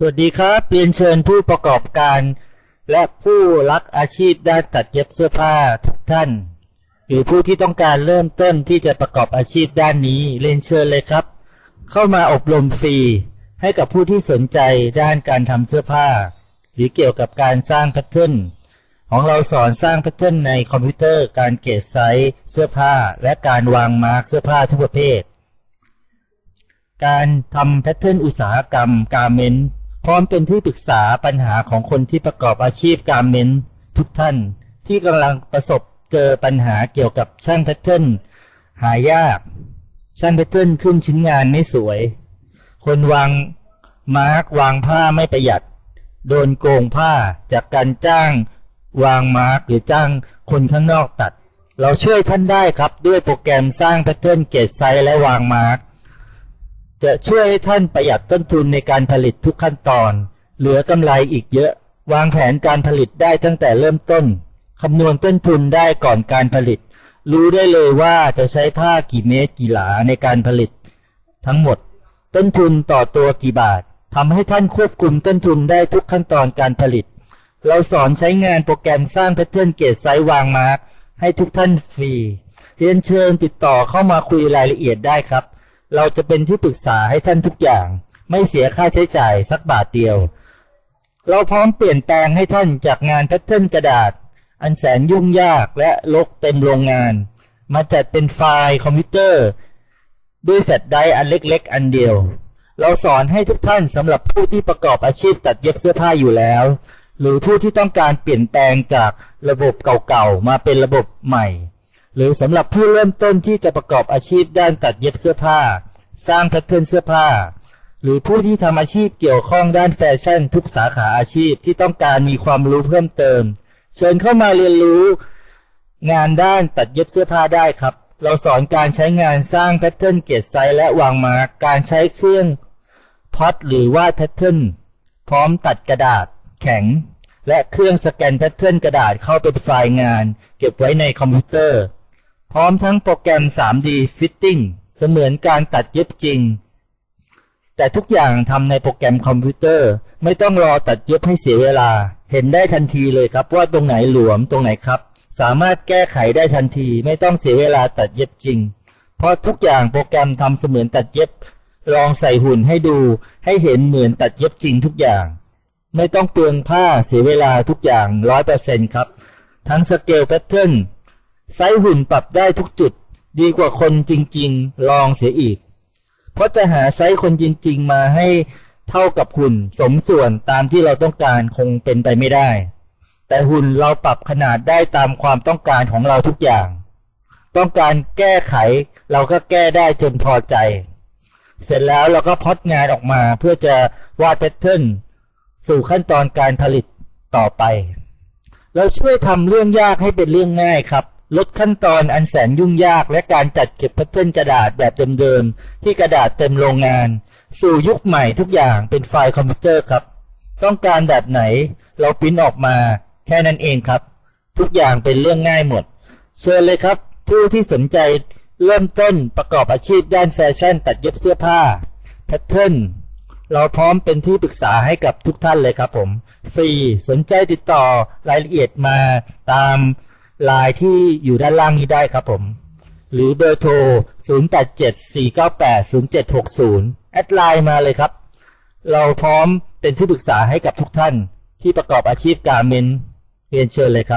สวัสดีครับเรียนเชิญผู้ประกอบการ และผู้รักอาชีพด้านตัดเย็บเสื้อผ้าทุกท่าน หรือผู้ที่ต้องการเริ่มต้นที่จะประกอบอาชีพด้านนี้เรียนเชิญเลยครับ เข้ามาอบรมฟรี ให้กับผู้ที่สนใจด้านการทำเสื้อผ้า หรือเกี่ยวกับการสร้างแพทเทิร์นของเราสอนสร้างแพทเทิร์นในคอมพิวเตอร์การเกตไซส์เสื้อผ้า และการวางมาร์กเสื้อผ้าทุกประเภท การทำแพทเทิร์นอุตสาหกรรมการเมนต์ พร้อมเป็นที่ปรึกษาปัญหาของคนที่ประกอบอาชีพการเมนทุกท่าน ที่กำลังประสบเจอปัญหาเกี่ยวกับช่างแพทเทิร์นหายาก ช่างแพทเทิร์นขึ้นชิ้นงานไม่สวย คนวางมาร์กวางผ้าไม่ประหยัด โดนโกงผ้าจากการจ้าง วางมาร์กหรือจ้างคนข้างนอกตัด เราช่วยท่านได้ครับด้วยโปรแกรมสร้างแพทเทิร์นเกตไซส์และวางมาร์ก จะช่วยให้ท่านประหยัดต้นทุนในการผลิตทุกขั้นตอน เหลือกำไรอีกเยอะ วางแผนการผลิตได้ตั้งแต่เริ่มต้นคำนวณต้นทุนได้ก่อนการผลิต รู้ได้เลยว่าจะใช้ผ้ากี่เมตรกี่หลาในการผลิต ทั้งหมด ต้นทุนต่อตัวกี่บาททำให้ท่านควบคุมต้นทุนได้ทุกขั้นตอนการผลิต เราสอนใช้งานโปรแกรมสร้างแพทเทิร์นเกตไซส์วางมาร์กให้ทุกท่านฟรี เรียนเชิญติดต่อเข้ามาคุยรายละเอียดได้ครับ เราจะเป็นที่ปรึกษาให้ท่านทุกอย่าง ไม่เสียค่าใช้จ่ายสักบาทเดียว เราพร้อมเปลี่ยนแปลงให้ท่านจากงานแพทเทิร์นกระดาษ อันแสนยุ่งยากและลกเต็มโรงงาน มาจัดเป็นไฟล์คอมพิวเตอร์ ด้วยแฟลชไดรฟ์อันเล็กๆ อันเดียว เราสอนให้ทุกท่านสำหรับผู้ที่ประกอบอาชีพตัดเย็บเสื้อผ้าอยู่แล้ว หรือผู้ที่ต้องการเปลี่ยนแปลงจากระบบเก่าๆมาเป็นระบบใหม่ หรือสำหรับผู้เริ่มต้นที่จะประกอบอาชีพด้านตัดเย็บเสื้อผ้า สร้างแพทเทิร์นเสื้อผ้า หรือผู้ที่ทำอาชีพเกี่ยวข้องด้านแฟชั่นทุกสาขาอาชีพที่ต้องการมีความรู้เพิ่มเติม เชิญเข้ามาเรียนรู้ งานด้านตัดเย็บเสื้อผ้าได้ครับ เราสอนการใช้งานสร้างแพทเทิร์นเกตไซส์และวางมาร์กการใช้เครื่องพอดหรือวาดแพทเทิร์นพร้อมตัดกระดาษ แข็ง และเครื่องสแกนแพทเทิร์นกระดาษเข้าเป็นไฟล์งาน เก็บไว้ในคอมพิวเตอร์ พร้อมทั้งโปรแกรม 3D Fitting เสมือนการตัดเย็บจริง แต่ทุกอย่างทำในโปรแกรมคอมพิวเตอร์ ไม่ต้องรอตัดเย็บให้เสียเวลา เห็นได้ทันทีเลยครับว่าตรงไหนหลวมตรงไหนครับ สามารถแก้ไขได้ทันทีไม่ต้องเสียเวลาตัดเย็บจริง เพราะทุกอย่างโปรแกรมทำเสมือนตัดเย็บ ลองใส่หุ่นให้ดู ให้เห็นเหมือนตัดเย็บจริงทุกอย่าง ไม่ต้องเปลืองผ้าเสียเวลาทุกอย่างร้อยเปอร์เซ็นครับ ทั้งสเกลแพทเทิร์น ไซส์หุ่นปรับได้ทุกจุด ดีกว่าคนจริง ๆ ลองเสียอีก เพราะจะหาไซส์คนจริง ๆ มาให้เท่ากับหุ่นสมส่วนตามที่เราต้องการคงเป็นไปไม่ได้ แต่หุ่นเราปรับขนาดได้ตามความต้องการของเราทุกอย่าง ต้องการแก้ไขเราก็แก้ได้จนพอใจ เสร็จแล้วเราก็พอดงานออกมาเพื่อจะวาดแพทเทิร์นสู่ขั้นตอนการผลิตต่อไป เราช่วยทำเรื่องยากให้เป็นเรื่องง่ายครับ ลดขั้นตอนอันแสนยุ่งยากและการจัดเก็บแพทเทิร์นกระดาษแบบเดิมๆที่กระดาษเต็มโรงงาน สู่ยุคใหม่ทุกอย่างเป็นไฟล์คอมพิวเตอร์ครับ ต้องการแบบไหนเราปริ้นออกมา แค่นั้นเองครับ ทุกอย่างเป็นเรื่องง่ายหมด เชิญเลยครับ ผู้ที่สนใจเริ่มต้นประกอบอาชีพด้านแฟชั่น ตัดเย็บเสื้อผ้าแพทเทิร์นเราพร้อมเป็นที่ปรึกษาให้กับทุกท่านเลยครับผม ฟรีสนใจติดต่อรายละเอียดมาตาม ไลน์ที่อยู่ด้านล่างนี้ได้ครับผม หรือเบอร์โทร 0874980760 แอดไลน์มาเลยครับ เราพร้อมเป็นที่ปรึกษาให้กับทุกท่านที่ประกอบอาชีพการเมนเรียนเชิญเลยครับ